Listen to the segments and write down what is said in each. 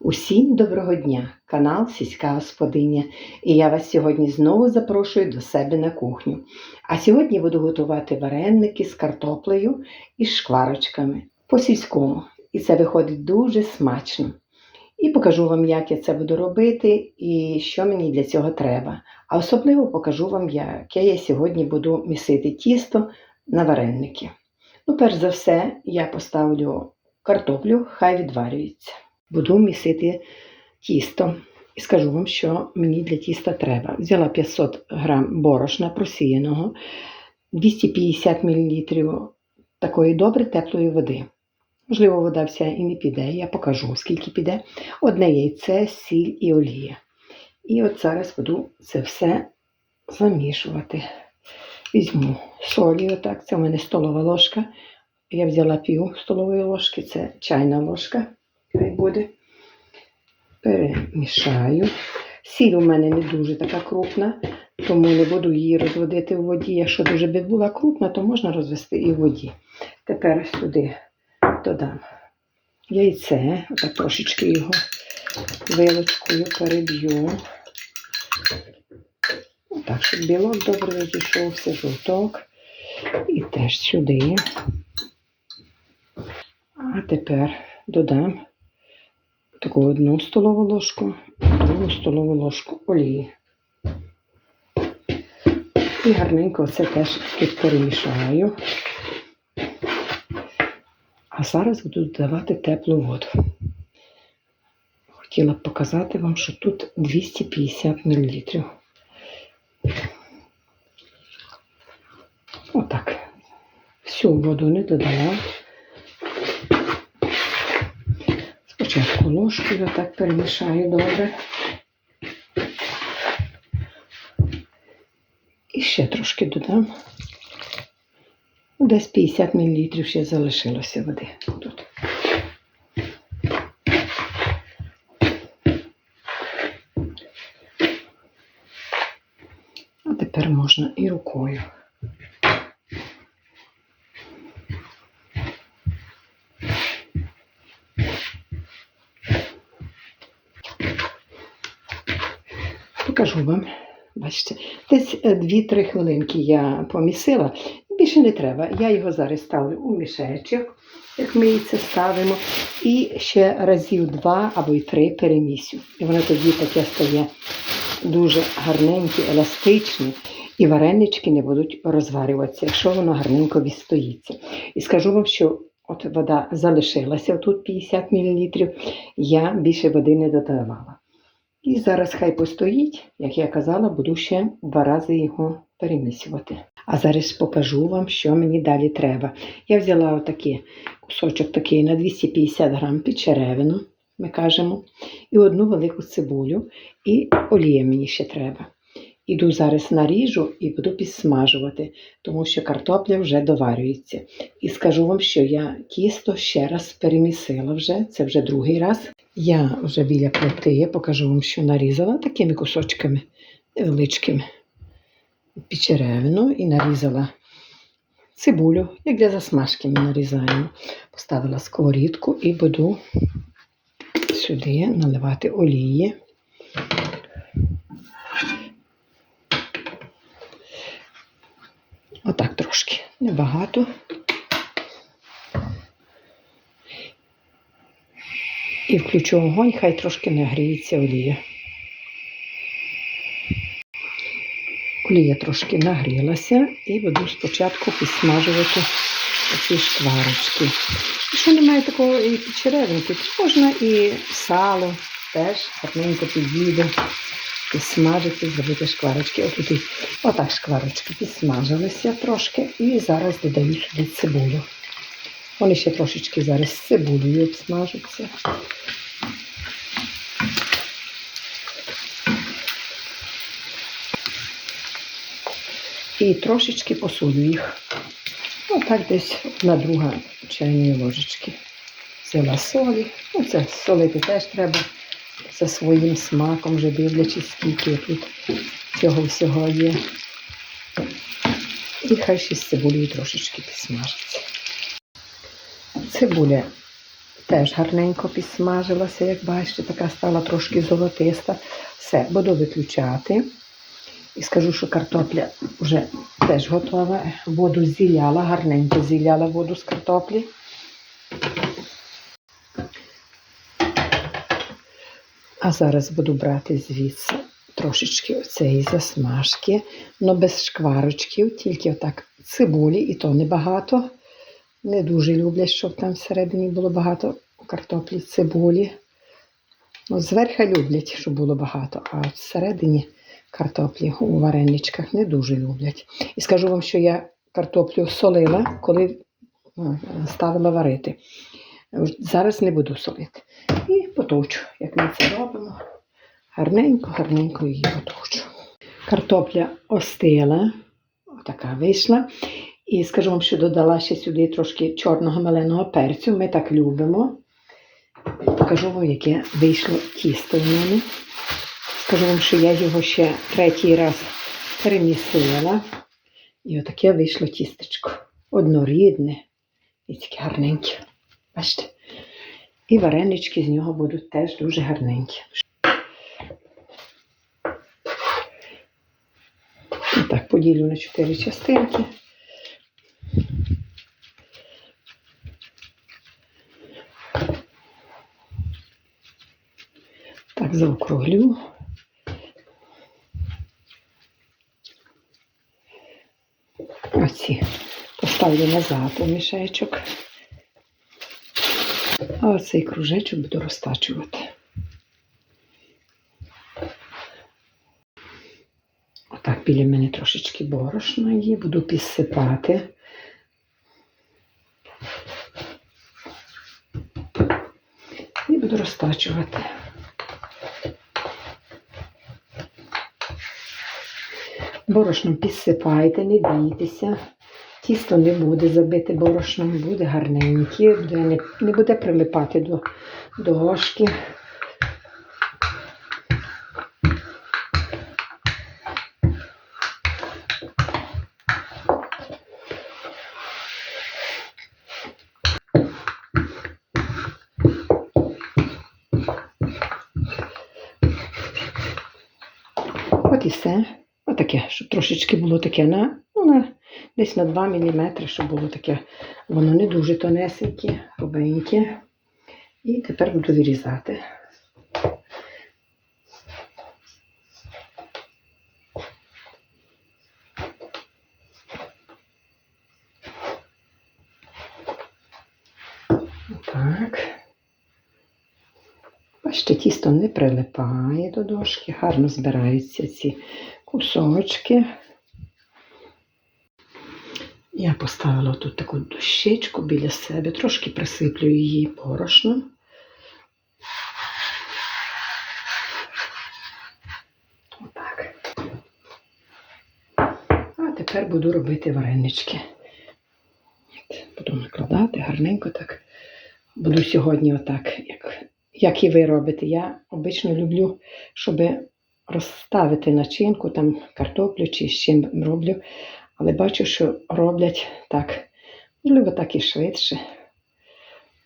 Усім доброго дня! Канал Сільська Господиня. І я вас сьогодні знову запрошую до себе на кухню. А сьогодні буду готувати вареники з картоплею і шкварочками по сільському. І це виходить дуже смачно. І покажу вам, як я це буду робити і що мені для цього треба. А особливо покажу вам, яке я сьогодні буду місити тісто на вареники. Ну, перш за все, я поставлю картоплю, хай відварюється. Буду місити тісто. І скажу вам, що мені для тіста треба. Взяла 500 грам борошна просіяного, 250 мл такої добре теплої води. Можливо, вода вся і не піде, я покажу, скільки піде. Одне яйце, сіль і олія. І от зараз буду це все замішувати. Візьму солі, отак, це у мене столова ложка. Я взяла пів столової ложки, це чайна ложка. Хай буде. Перемішаю. Сіль у мене не дуже така крупна, тому не буду її розводити в воді. Якщо дуже би була крупна, то можна розвести і в воді. Тепер сюди додам яйце, отак трошечки його вилочкою переб'ю. Так, щоб білок добре відійшовся, жовток. І теж сюди. А тепер додам таку одну столову ложку, другу столову ложку олії. І гарненько це теж тут перемішаю. А зараз буду додавати теплу воду. Хотіла б показати вам, що тут 250 мл. Отак. Всю воду не додала. Спочатку ложкою так перемішаю добре. І ще трошки додам. Десь 50 мл ще залишилося води тут. А тепер можна і рукою. Покажу вам. Бачите, десь 2-3 хвилинки я помісила. Більше не треба. Я його зараз ставлю у мішечок, як ми її це ставимо. І ще разів два або й три перемісю. І воно тоді таке стає дуже гарненьке, еластичне. І варенички не будуть розварюватися, якщо воно гарненько відстоїться. І скажу вам, що от вода залишилася тут 50 мл, я більше води не додавала. І зараз хай постоїть, як я казала, буду ще два рази його перемісювати. А зараз покажу вам, що мені далі треба. Я взяла отакий кусочок такий на 250 грам підчеревину, ми кажемо, і одну велику цибулю, і олія мені ще треба. Іду зараз наріжу і буду підсмажувати, тому що картопля вже доварюється. І скажу вам, що я тісто ще раз перемісила вже, це вже другий раз. Я вже біля плити, покажу вам, що нарізала такими кусочками невеличкими печеревину і нарізала цибулю, як для засмажки ми нарізаємо. Поставила сковорідку і буду сюди наливати олії. Отак небагато. І включу вогонь, хай трошки нагріється олія. Олія трошки нагрілася і буду спочатку підсмажувати ці шкварочки. Якщо немає такого і підчеревинки, то можна і сало теж гарненько підійде, підсмажити, зробити шкварочки. Отут і отак шкварочки підсмажилися трошки і зараз додаю сюди цибулю. Вони ще трошечки зараз з цибулею обсмажаться. І трошечки посолю їх. Отак десь одна друга чайної ложечки. Взяла солі. Ну, це солити теж треба за своїм смаком, вже дивлячись, скільки тут цього всього є. І хай ще з цибулею трошечки підсмажиться. Цибуля теж гарненько підсмажилася, як бачите, така стала трошки золотиста. Все, буду виключати. І скажу, що картопля вже теж готова. Воду зіляла, гарненько зіляла воду з картоплі. А зараз буду брати звідси трошечки оцеї засмажки, але без шкварочків, тільки отак цибулі, і то небагато. Не дуже люблять, щоб там всередині було багато картоплі, цибулі. Ну, зверху люблять, щоб було багато, а всередині картоплі у вареничках не дуже люблять. І скажу вам, що я картоплю солила, коли ну, ставила варити. Зараз не буду солити. І потовчу, як ми це робимо. Гарненько, гарненько її потовчу. Картопля остила, отака вийшла. І скажу вам, що додала ще сюди трошки чорного меленого перцю. Ми так любимо. Покажу вам, яке вийшло тісто в мене. Скажу вам, що я його ще третій раз перемісила. І отаке вийшло тістечко. Однорідне і таке гарненьке. Бачите? І варенички з нього будуть теж дуже гарненькі. Так, поділю на чотири частинки. Так, заокруглю. Оці поставлю назад у мішечок. А оцей кружечок буду розтачувати. Отак біля мене трошечки борошна є, буду підсипати. І буду розтачувати. Борошном підсипайте, не бійтеся. Тісто не буде забите борошном, буде гарненьке, буде, не, буде прилипати до дошки. От і все. Отаке, щоб трошечки було таке на, на десь на 2 мм, щоб було таке, воно не дуже тонесеньке, грубеньке. І тепер буду вирізати. Так. Бачите, тісто не прилипає до дошки, гарно збираються ці кусочки. Я поставила тут таку дощечку біля себе, трошки присиплю її порошном. Отак. А тепер буду робити варенички. Буду накладати гарненько так. Буду сьогодні отак, як, як і ви робите. Я обично люблю, щоб розставити начинку, там картоплю чи з чим роблю. Але бачу, що роблять так. Можливо, так і швидше.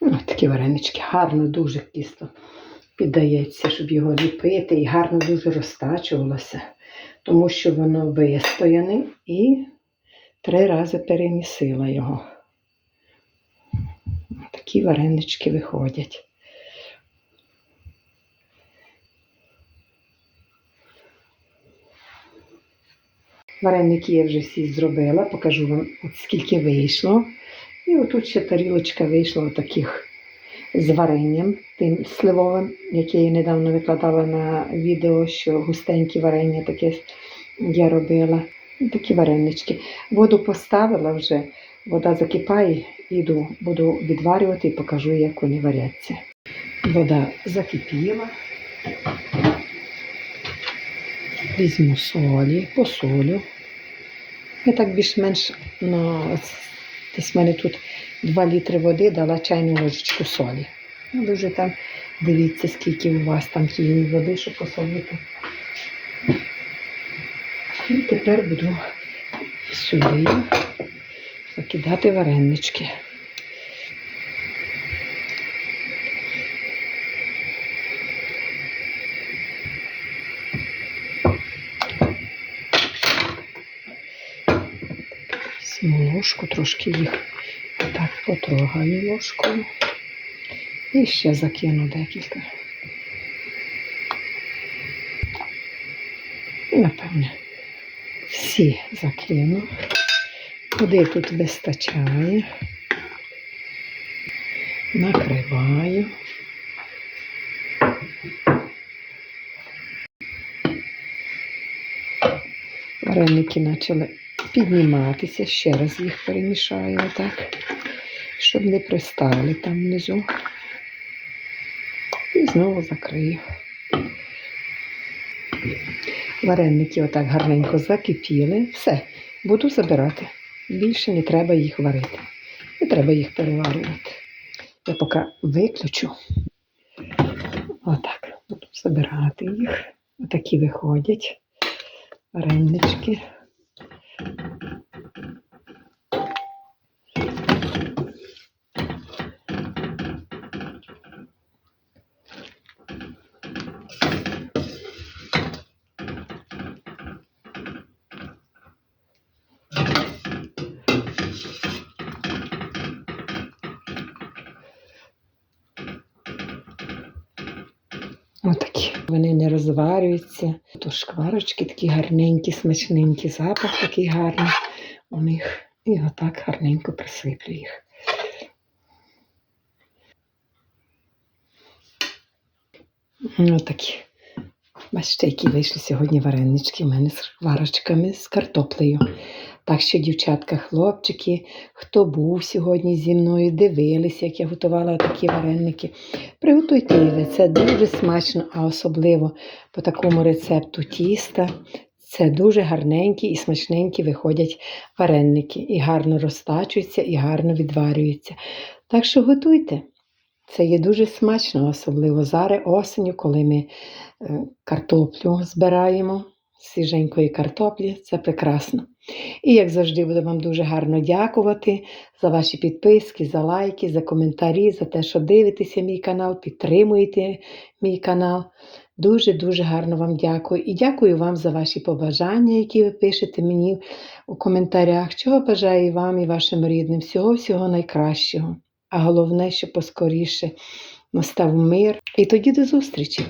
Ну, такі варенички. Гарно дуже тісто піддається, щоб його ліпити, і гарно дуже розтачувалося, тому що воно вистояне і три рази перемісила його. Такі варенички виходять. Вареники я вже всі зробила, покажу вам, от скільки вийшло. І отут ще тарілочка вийшла таких з варенням, тим сливовим, яке я недавно викладала на відео, що густенькі варення таке я робила. Такі варенички. Воду поставила вже, вода закипає, іду, буду відварювати і покажу, як вони варяться. Вода закипіла. Візьму солі, посолю. Я так більш-менш на десь в мене тут 2 літри води дала чайну ложечку солі. Ну, вже там дивіться, скільки у вас там тієї води, щоб посолити. І тепер буду сюди закидати варенички. Візьму ложку, трошки їх так потрогаю ложкою. І ще закину декілька. Напевне, всі закину. Куди тут вистачає. Накриваю. Вареники почали підніматися. Ще раз їх перемішаю отак, щоб не пристали там внизу. І знову закрию. Вареники отак гарненько закипіли. Все, буду забирати. Більше не треба їх варити. Не треба їх переварювати. Я поки виключу. Отак. Буду забирати їх. Отакі виходять. Варенички. Вони не розварюються. То шкварочки такі гарненькі, смачненькі, запах такий гарний у них. І отак гарненько присиплю їх. Отакі. Бачите, які вийшли сьогодні варенички в мене з шкварочками, з картоплею. Так що, дівчатка, хлопчики, хто був сьогодні зі мною, дивилися, як я готувала такі вареники. Приготуйте ви, це дуже смачно, а особливо по такому рецепту тіста. Це дуже гарненькі і смачненькі виходять вареники. І гарно розтачуються, і гарно відварюються. Так що готуйте. Це є дуже смачно, особливо зараз осеню, коли ми е, картоплю збираємо свіженької картоплі. Це прекрасно. І як завжди, буду вам дуже гарно дякувати за ваші підписки, за лайки, за коментарі, за те, що дивитеся мій канал, підтримуєте мій канал. Дуже-дуже гарно вам дякую. І дякую вам за ваші побажання, які ви пишете мені у коментарях. Чого бажаю вам і вашим рідним. Всього-всього найкращого. А головне, щоб поскоріше настав мир. І тоді до зустрічі!